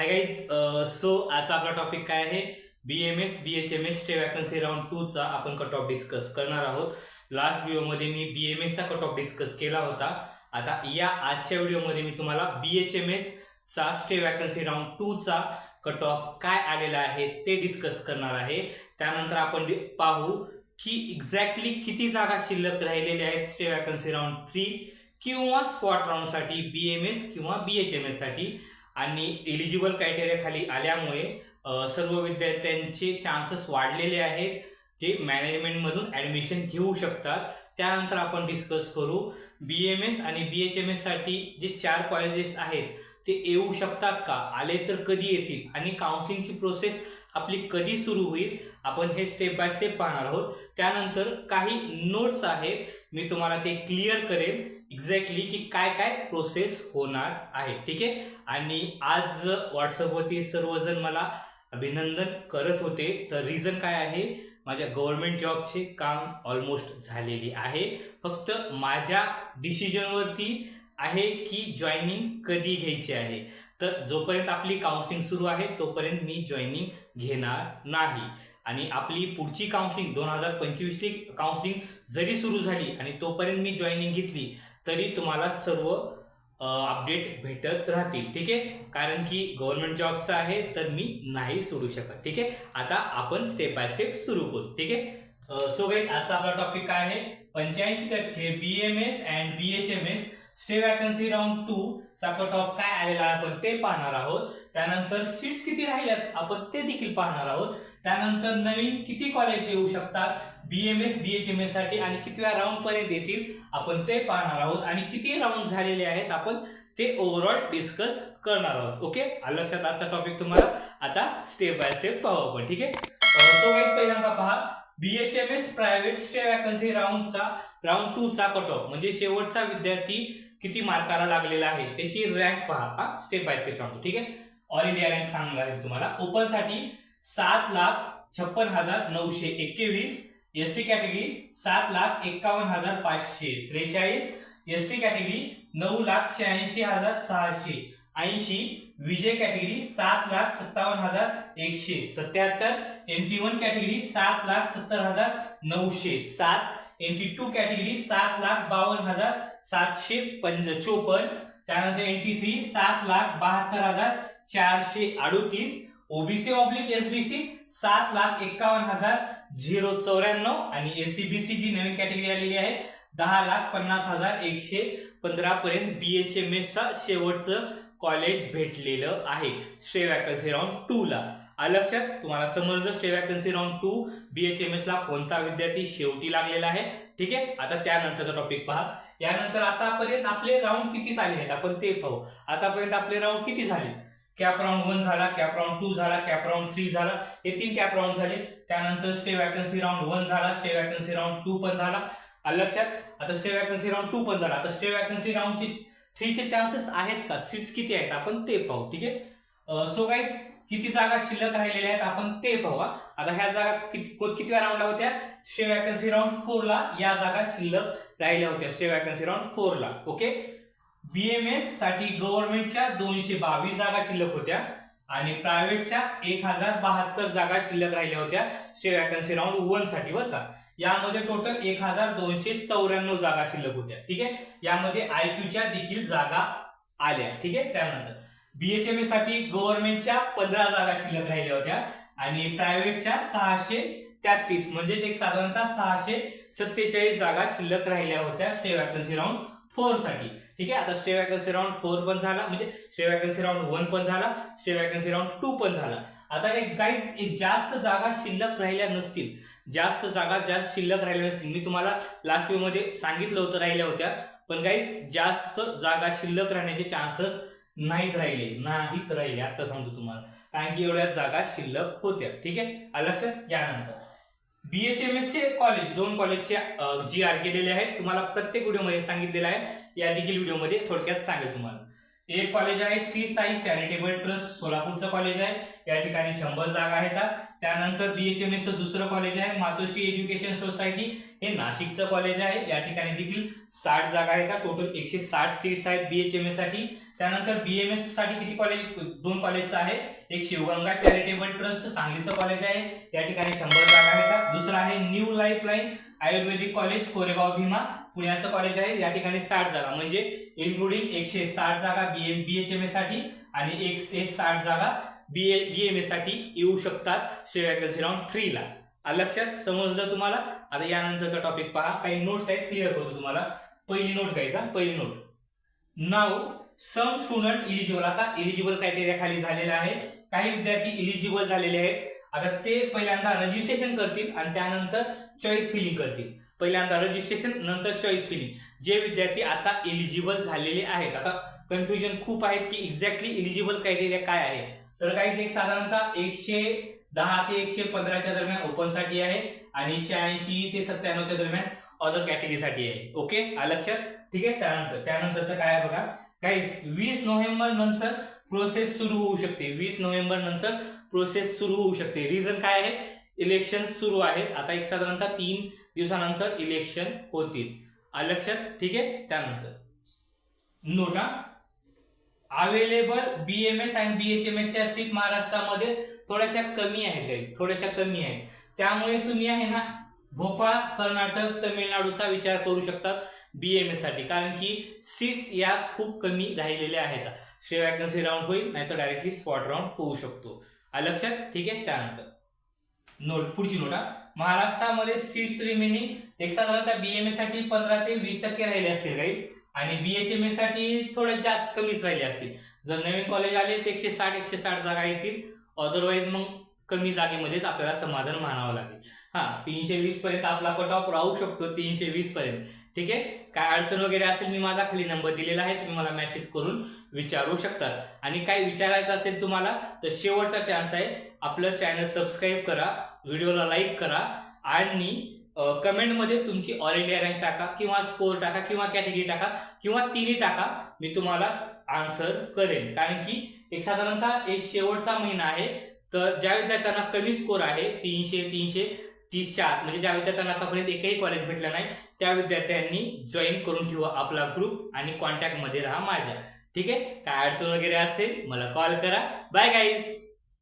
Hi guys so आजचा आपला topic काय आहे? B M S B H M S stay vacancy round टूचा आपण कट ऑफ डिस्कस करणार आहोत. लास्ट व्हिडिओमध्ये मी बी एम एसचा कट ऑफ डिस्कस केला होता. आता या आजच्या व्हिडिओमध्ये मी तुम्हाला बी एच एम एसचा स्टे वॅकन्सी राऊंड टूचा कट ऑफ काय आलेला आहे ते डिस्कस करणार आहे. त्यानंतर आपण पाहू की एक्झॅक्टली किती जागा शिल्लक राहिलेल्या आहेत स्टे वॅकन्सी राऊंड थ्री किंवा स्पॉट राऊंडसाठी बी एम एस किंवा बी एच एम एससाठी आणि एलिजिबल क्रायटेरियाखाली आल्यामुळे सर्व विद्यार्थ्यांचे चान्सेस वाढलेले आहेत जे मॅनेजमेंटमधून ॲडमिशन घेऊ शकतात. त्यानंतर आपण डिस्कस करू बी एम एस आणि बी एच एम एससाठी जे चार कॉलेजेस आहेत ते येऊ शकतात का? आले तर कधी येतील? आणि काउन्सिलिंगची प्रोसेस आपली कधी सुरू होईल? आपण हे स्टेप बाय स्टेप पाहणार आहोत. त्यानंतर काही नोट्स आहेत मी तुम्हाला ते क्लिअर करेल एक्झॅक्टली की काय काय प्रोसेस होणार आहे ठीक आहे? आणि आज व्हॉट्सअपवरती सर्वजण मला अभिनंदन करत होते. तर रिझन काय आहे? माझ्या गव्हर्नमेंट जॉबचे काम ऑलमोस्ट झालेली आहे. फक्त माझ्या डिसिजनवरती आहे की जॉईनिंग कधी घ्यायची आहे. तर जोपर्यंत आपली काउन्सिलिंग सुरू आहे तोपर्यंत मी जॉईनिंग घेणार नाही. आणि आपली पुढची काउन्सिलिंग दोन हजार पंचवीसची काउन्सिलिंग जरी सुरू झाली आणि तोपर्यंत मी जॉईनिंग घेतली तरी तुम्हाला सर्व अपडेट भेटत राहतील ठीक आहे? कारण की गव्हर्नमेंट जॉबचं आहे तर मी नाही सोडू शकत ठीक आहे? आता आपण स्टेप बाय स्टेप सुरू करू ठीक आहे? सो गाईज आजचा आपला टॉपिक काय आहे? पंच्याऐंशी टक्के B M S and B H M S stay vacancy round two चा कट ऑफ काय आलेला आहे आपण ते पाहणार आहोत. त्यानंतर सीट्स किती राहिल्यात आपण ते देखील पाहणार आहोत. त्यानंतर नवीन किती कॉलेज येऊ शकतात? B M S B H M एससाठी आणि कितव्या राऊंड पर्यंत येतील आपण ते पाहणार आहोत. आणि किती राऊंड झालेले आहेत आपण ते ओव्हरऑल डिस्कस करणार आहोत. ओके लक्षात आजचा टॉपिक तुम्हाला आता स्टेप बाय स्टेप पाहू आपण. ठीक आहे? सो वाईज पहिल्यांदा पहा. बीएचएमएस प्रायव्हेट स्टे वॅकन्सी राऊंडचा राऊंड टू चा कट ऑफ म्हणजे शेवटचा विद्यार्थी किती मार्काला लागलेला आहे त्याची रँक पहा. हा स्टेप बाय स्टेप सांगतो. ठीक आहे? ऑल इंडिया रँक सांगणार आहे तुम्हाला. ओपनसाठी सात लाख छप्पन हजार नऊशे एकवीस एस सी कॅटेगरी सात लाख एक्कावन्न हजार पाचशे त्रेचाळीस एस टी कॅटेगरी नऊ लाख शहाऐंशी हजार सहाशे ऐंशी विजय कॅटेगरी सात लाख सत्तावन्न हजार एकशे सत्याहत्तर एन टी वन कॅटेगरी सात लाख सत्तर हजार नऊशे सात एन टी टू कॅटेगरी सात लाख बावन्न हजार सातशे पंच चोपन्न त्यानंतर एन टी थ्री सात लाख बहात्तर हजार चारशे अडोतीस ओबीसी ऑब्लिक एसबीसी सात लाख एक्कावन्न हजार झिरो चौऱ्याण्णव आणि एससीबीसी जी नवीन कॅटेगरी आलेली आहे दहा लाख पन्नास हजार एकशे पंधरा पर्यंत एस चा शेवटचं कॉलेज भेटलेलं आहे. स्टे वॅकन्सी राऊंड टू ला. आलं लक्षात? तुम्हाला समजलं stay vacancy round two BHMS ला कोणता विद्यार्थी शेवटी लागलेला आहे? ठीक आहे? आता त्यानंतरचा टॉपिक पहा. यानंतर आतापर्यंत आपले राऊंड किती झाले आहेत? आपण ते पाहू. आतापर्यंत आपले राऊंड किती झाले? कॅप राऊंड वन झाला कॅप राऊंड टू झाला कॅप राऊंड थ्री झाला. हे तीन कॅप राऊंड झाले. त्यानंतर स्टे वॅकन्सी राऊंड वन झाला स्टे वॅकन्सी राऊंड टू पण झाला. लक्षात आता स्टे वॅकन्सी राऊंड टू पण झाला. आता स्टे वॅकन्सी राऊंडचे थ्रीचे चान्सेस आहेत का? सीट्स किती आहेत? आपण ते पाहू ठीक आहे? सो गाईज किती जागा शिल्लक राहिलेल्या आहेत? आपण ते पाहू आता ह्या जागा किती कितव्या राऊंडला होत्या? स्टे वॅकन्सी राऊंड फोरला या जागा शिल्लक राहिल्या होत्या. स्टे वॅकन्सी राऊंड फोरला ओके बीएमएससाठी गव्हर्नमेंटच्या दोनशे बावीस जागा शिल्लक होत्या आणि प्रायव्हेटच्या एक हजार बहात्तर जागा शिल्लक राहिल्या होत्या. वॅकन्सी राऊंड वनसाठी बरं का. यामध्ये टोटल एक हजार दोनशे चौऱ्याण्णव जागा शिल्लक होत्या. ठीक आहे? यामध्ये आयक्यूच्या देखील जागा आल्या. ठीक आहे? त्यानंतर बीएचएमएससाठी गव्हर्नमेंटच्या पंधरा जागा शिल्लक राहिल्या होत्या आणि प्रायव्हेटच्या सहाशे तेहतीस म्हणजेच एक साधारणतः सहाशे सत्तेचाळीस जागा शिल्लक राहिल्या होत्या. स्टे वॅकन्सी राऊंड फोरसाठी. ठीक आहे? आता स्टे वॅकन्सी राऊंड फोर पण झाला. म्हणजे स्टे वॅकन्सी राऊंड वन पण झाला. स्टे वॅकन्सी राऊंड टू पण झाला. आता एक गाईज जास्त जागा शिल्लक राहिल्या नसतील. जास्त जागा जास्त शिल्लक राहिल्या नसतील. मी तुम्हाला लास्टमध्ये सांगितलं होतं राहिल्या होत्या. पण गाईज जास्त जागा शिल्लक राहण्याचे चान्सेस नाहीत राहिले. नाहीत राहिले. आता सांगतो तुम्हाला. कारण की एवढ्या जागा शिल्लक होत्या. ठीक आहे? आलं लक्षात यानंतर बीएचएमएस चे कॉलेज दोन कॉलेजचे जी आर केलेले आहेत. तुम्हाला प्रत्येक व्हिडिओमध्ये सांगितलेलं आहे. या देखील व्हिडिओमध्ये थोडक्यात सांगेल तुम्हाला. एक कॉलेज आहे श्री साई चॅरिटेबल ट्रस्ट सोलापूरचं कॉलेज आहे. या ठिकाणी शंभर जागा आहेत. त्यानंतर बीएचएमएस चं दुसरं कॉलेज आहे मातोश्री एज्युकेशन सोसायटी हे नाशिकचं कॉलेज आहे. या ठिकाणी देखील साठ जागा आहेत. टोटल एकशे साठ सीट्स आहेत बीएचएमएससाठी. त्यानंतर बीएमएससाठी किती कॉलेज दोन कॉलेजचं आहे. एक शिवगंगा चॅरिटेबल ट्रस्ट सांगलीचं कॉलेज आहे. या ठिकाणी शंभर जागा आहेत. दुसरं आहे New Life Line Ayurvedic College Koregaon Bhima. पुण्याचं कॉलेज आहे. या ठिकाणी साठ जागा. म्हणजे इन्क्लुडिंग एकशे साठ जागा B M B H M एससाठी आणि एकशे साठ जागा बी ए बी एम एससाठी येऊ शकतात श्री वॅकन्सी राऊंड थ्रीला लक्षात? समजलं तुम्हाला? आता यानंतरचा टॉपिक पहा. काही नोट्स आहेत क्लिअर करतो तुम्हाला. पहिली नोट घ्यायचा. पहिली नोट नाव सम स्टुडंट इलिजिबल आता इलिजिबल क्रायटेरिया खाली झालेला आहे काही विद्यार्थी इलिजिबल झालेले आहेत. आता ते पहिल्यांदा रजिस्ट्रेशन करतील आणि त्यानंतर चॉईस फिलिंग करतील. पहिल्यांदा रजिस्ट्रेशन नंतर चॉईस फिलिंग जे विद्यार्थी आता एलिजिबल झालेले आहेत. आता कन्फ्युजन खूप आहेत की एक्झॅक्टली एलिजिबल क्रायटेरिया काय आहे. तर काही एक साधारणतः एकशे दहा ते एकशे पंधराच्या दरम्यान ओपनसाठी आहे आणि शहाऐंशी ते सत्त्याण्णवच्या दरम्यान अदर कॅटेगरीसाठी आहे. ओके आलं लक्षात? ठीक आहे? त्यानंतर त्यानंतरचं काय आहे बघा? काही वीस नोव्हेंबर नंतर प्रोसेस सुरू होऊ शकते. वीस नोव्हेंबर नंतर प्रोसेस सुरू होऊ शकते. रिझन काय आहे? इलेक्शन सुरू आहेत. आता एक साधारणतः तीन दिवसानंतर इलेक्शन होतील. आलं लक्षात? ठीक आहे? त्यानंतर. नोटा. अवेलेबल बी एम एस आणि बी एच एम एसच्या सीट महाराष्ट्रामध्ये थोड्याशा कमी आहेत गाईज थोड्याशा कमी आहेत. त्यामुळे तुम्ही आहे ना भोपाळ कर्नाटक तमिळनाडूचा विचार करू शकतात बी एम एससाठी. कारण की सीट्स या खूप कमी राहिलेल्या आहेत. श्री वॅकन्सी राऊंड होईल नाहीतर डायरेक्टली स्पॉट राऊंड होऊ शकतो. लक्षात? ठीक आहे? त्यानंतर. नोट. पुढची नोटा. महाराष्ट्रामध्ये सीट्स रिमेनिंग एक साधारणतः बी एमसाठी पंधरा ते वीस टक्के राहिले असतील काही आणि बी एच एम एससाठी थोडे जास्त कमीच राहिले असतील. जर नवीन कॉलेज आले तर एकशे साठ एकशे साठ जागा येतील. अदरवाईज मग कमी जागेमध्येच आपल्याला समाधान मानावं लागेल. हा तीनशे वीस पर्यंत आपला कट ऑफ राहू शकतो तीनशे वीस पर्यंत. ठीक आहे? काय अडचण वगैरे असेल मी माझा खाली नंबर दिलेला आहे तुम्ही मला मेसेज करून विचारू शकतात. आणि काय विचारायचं असेल तुम्हाला तर शेवटचा चान्स आहे आपलं चॅनल सबस्क्राईब करा व्हिडिओला लाईक करा आणि कमेंटमध्ये तुमची ऑल इंडिया रँक टाका किंवा स्कोर टाका किंवा कॅटेगरी टाका किंवा तिन्ही टाका मी तुम्हाला आन्सर करेन. कारण की एक साधारणतः एक शेवटचा महिना आहे तर ज्या विद्यार्थ्यांना कमी स्कोर आहे तीनशे तीनशे तीसच्या आत. म्हणजे ज्या विद्यार्थ्यांना आतापर्यंत एकही कॉलेज भेटलं नाही त्या विद्यार्थ्यांनी जॉईन करून ठेवा आपला ग्रुप आणि कॉन्टॅक्टमध्ये राहा माझ्या. ठीक आहे? काय अडचण वगैरे असेल मला कॉल करा. Bye guys